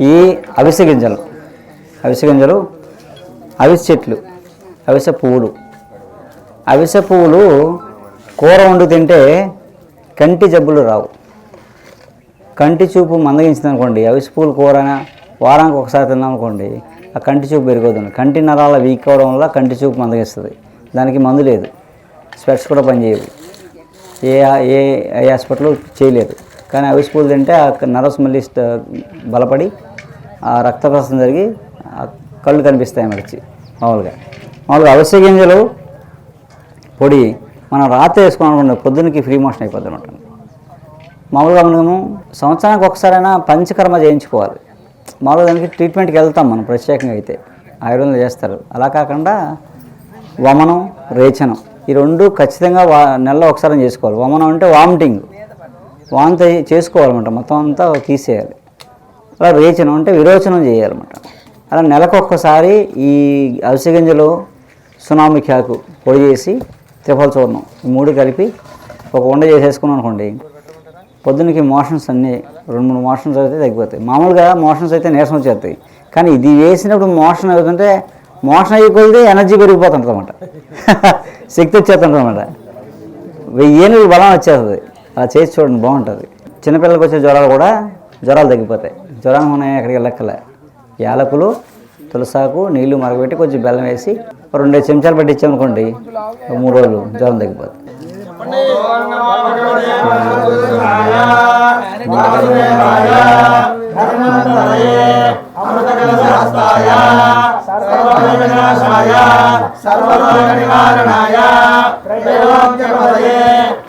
ఈ అవిసె గింజలు. అవిసె గింజలు అవిసె చెట్లు అవిసె పువ్వులు. అవిసె పువ్వులు కూర వండు తింటే కంటి జబ్బులు రావు. కంటి చూపు మందగించింది అనుకోండి అవిసె పువ్వులు కూర వారానికి ఒకసారి తిన్నాం అనుకోండి ఆ కంటి చూపు పెరిగిపోతుంది. కంటి నరాల వీక్ అవడం వల్ల కంటి చూపు మందగిస్తుంది. దానికి మందు లేదు. స్పెట్స్ కూడా పనిచేయవు. ఏ ఏ ఏ హాస్పిటల్ చేయలేదు. కానీ అవిసి పూలు తింటే ఆ నర్వస్ మళ్ళీ బలపడి ఆ రక్త ప్రసరణ జరిగి ఆ కళ్ళు కనిపిస్తాయి మనకి మామూలుగా. మామూలుగా అవిసె గింజలు పొడి మనం రాత్రి వేసుకోవాలనుకుంటే పొద్దున్నకి ఫ్రీ మోషన్ అయిపోద్ది అనమాట. మామూలుగా మనము సంవత్సరానికి ఒకసారైనా పంచకర్మ చేయించుకోవాలి. మామూలుగా దానికి ట్రీట్మెంట్కి వెళ్తాం మనం ప్రత్యేకంగా అయితే. ఆయుర్వేదంలో చేస్తారు. అలా కాకుండా వమనం రేచనం ఈ రెండు ఖచ్చితంగా వా నెలలో ఒకసారి చేసుకోవాలి. వమనం అంటే వామిటింగ్. వాంతి చేసుకోవాలన్నమాట. మొత్తం అంతా తీసేయాలి. అలా రేచనం అంటే విరోచనం చేయాలన్నమాట. అలా నెలకు ఒక్కసారి ఈ అవిసె గింజలు సునామికి ఆకు పొడి చేసి త్రిఫల చూర్ణం ఈ మూడు కలిపి ఒక ఉండ చేసేసుకున్నాం అనుకోండి పొద్దున్నకి మోషన్స్ అన్నీ రెండు మూడు మోషన్స్ అయితే తగ్గిపోతాయి. మామూలుగా మోషన్స్ అయితే నీరసం వచ్చేస్తాయి. కానీ ఇది వేసినప్పుడు మోషన్ అవుతుంటే మోషన్ అయిపోతే ఎనర్జీ పెరిగిపోతుంటుంది అనమాట శక్తి వచ్చేస్తుంటుంది అనమాట వెయ్యేనుగు బలం వచ్చేస్తుంది. అలా చేసి చూడండి బాగుంటుంది. చిన్నపిల్లలకు వచ్చే జ్వరాలు కూడా జ్వరాలు తగ్గిపోతాయి. జ్వరం మనం ఎక్కడికి వెళ్ళక్కలే యాలకులు తులసాకు నీళ్ళు మరగబెట్టి కొంచెం బెల్లం వేసి రెండు చెంచాలు పట్టించామనుకోండి మూడు రోజులు జ్వరం తగ్గిపోతుంది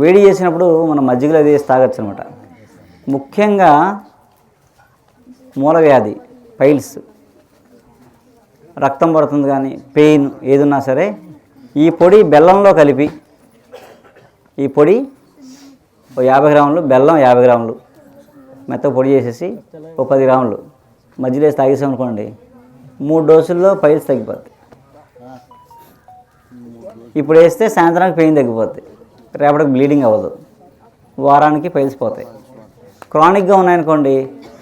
వేడి చేసినప్పుడు మనం మజ్జిగలో అది వేసి తాగొచ్చు అనమాట ముఖ్యంగా మూలవ్యాధి పైల్స్. రక్తం పడుతుంది కానీ పెయిన్ ఏదున్నా సరే ఈ పొడి బెల్లంలో కలిపి ఈ పొడి ఓ యాభై గ్రాములు బెల్లం యాభై గ్రాములు. మెత్త పొడి చేసేసి ఓ పది గ్రాములు. మధ్యలో వేసి తాగేసాం అనుకోండి మూడు డోసుల్లో పైల్స్ తగ్గిపోతాయి ఇప్పుడు వేస్తే సాయంత్రానికి పెయిన్ తగ్గిపోతుంది రేపటికి బ్లీడింగ్ అవ్వదు. వారానికి పైల్స్ పోతాయి. క్రానిక్గా ఉన్నాయనుకోండి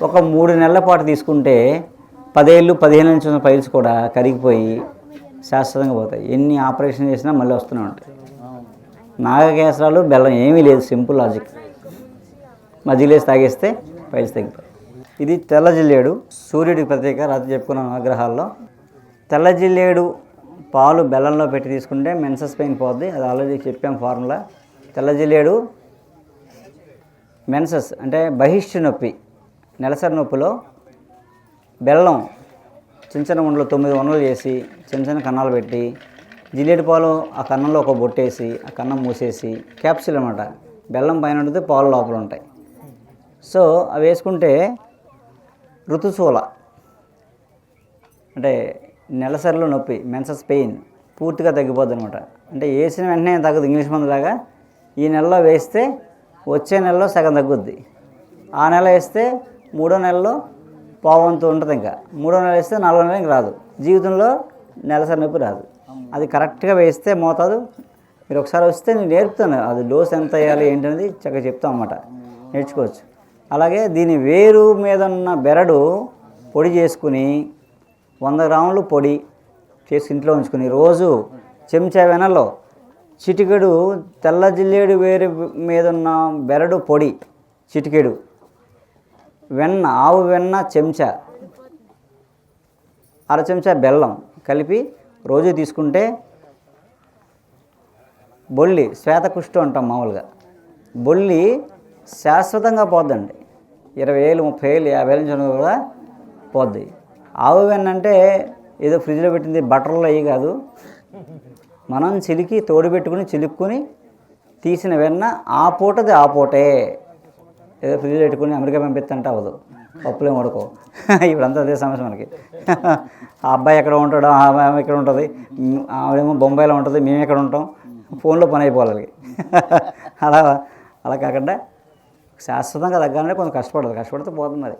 ఒక మూడు నెలల పాటు తీసుకుంటే పదేళ్ళు పదిహేను నుంచి ఉన్న పైల్స్ కూడా కరిగిపోయి శాశ్వతంగా పోతాయి. ఎన్ని ఆపరేషన్ చేసినా మళ్ళీ వస్తూనే ఉంటాయి. నాగకేసరాలు బెల్లం ఏమీ లేదు సింపుల్ లాజిక్. మజ్జిగలేసి తాగేస్తే పైల్స్ తగ్గిపోతాయి ఇది తెల్ల జిల్లేడు సూర్యుడికి ప్రత్యేక రాత్రి చెప్పుకున్న ఆగ్రహాల్లో. తెల్ల జిల్లేడు పాలు బెల్లంలో పెట్టి తీసుకుంటే మెన్సస్ పెయిన్ పోద్ది. అది ఆల్రెడీ చెప్పాం ఫార్ములా. తెల్లజిల్లేడు మెన్సస్ అంటే బహిష్టి నొప్పి నెలసరి నొప్పిలో బెల్లం చిన్న చిన్న ఉండలు తొమ్మిది ఉండలు చేసి చిన్న చిన్న కన్నాలు పెట్టి జిల్లేడు పాలు ఆ కన్నంలో ఒక బొట్టేసి ఆ కన్నం మూసేసి క్యాప్సిల్ అనమాట బెల్లం పైన ఉంటుంది పాలు లోపల ఉంటాయి. సో అవి వేసుకుంటే ఋతుశూల అంటే నెలసరిలో నొప్పి మెన్సస్ పెయిన్ పూర్తిగా తగ్గిపోద్ది అనమాట అంటే వేసిన వెంటనే తగ్గదు ఇంగ్లీష్ మందులాగా ఈ నెలలో వేస్తే వచ్చే నెలలో సగం తగ్గుద్ది. ఆ నెల వేస్తే మూడో నెలలో పావంతు ఉంటుంది ఇంకా. మూడో నెల వేస్తే నాలుగో నెల ఇంక రాదు. జీవితంలో నెలసరి నొప్పి రాదు. అది కరెక్ట్గా వేస్తే మోతాదు. మీరు ఒకసారి వస్తే నేను నేర్పుతాను. అది డోస్ ఎంత వేయాలి ఏంటనేది చక్కగా చెప్తాం అన్నమాట. నేర్చుకోవచ్చు. అలాగే దీని వేరు మీద ఉన్న బెరడు పొడి చేసుకుని వంద గ్రాములు పొడి చేసి ఇంట్లో ఉంచుకుని రోజు చెంచా వెనలో చిటికెడు తెల్ల జిల్లేడు వేరు మీద ఉన్న బెరడు పొడి చిటికెడు. వెన్న ఆవు వెన్న చెంచా. అర చెంచా బెల్లం కలిపి రోజు తీసుకుంటే బొల్లి శ్వేతకుష్టు అంటాం మామూలుగా. బొల్లి శాశ్వతంగా పోద్దండి. ఇరవై ఏళ్ళు ముప్పై ఏళ్ళు యాభై ఏళ్ళ నుంచి కూడా పోద్ది. ఆవు వెన్న అంటే ఏదో ఫ్రిడ్జ్లో పెట్టింది బటర్లో అయ్యి కాదు. మనం చిలికి తోడు పెట్టుకుని చిలుక్కుని తీసిన వెన్న ఆ పూటది ఆ పూటే. ఏదో ఫ్రిడ్జ్ పెట్టుకుని అమెరికా పంపిస్తుంటే అవ్వదు. పప్పులేం ఏమి ఇప్పుడంతా అదే సమస్య మనకి. ఆ అబ్బాయి ఎక్కడ ఉంటాడో ఆ అమ్మాయి ఎక్కడ ఉంటుంది? ఆవిడేమో బొంబాయిలో ఉంటుంది మేము ఎక్కడ ఉంటాం? ఫోన్లో పని అయిపోవాలి అలా అలా కాకుండా శాశ్వతంగా తగ్గాలంటే కొంచెం కష్టపడదు కష్టపడితే పోతుంది మరి.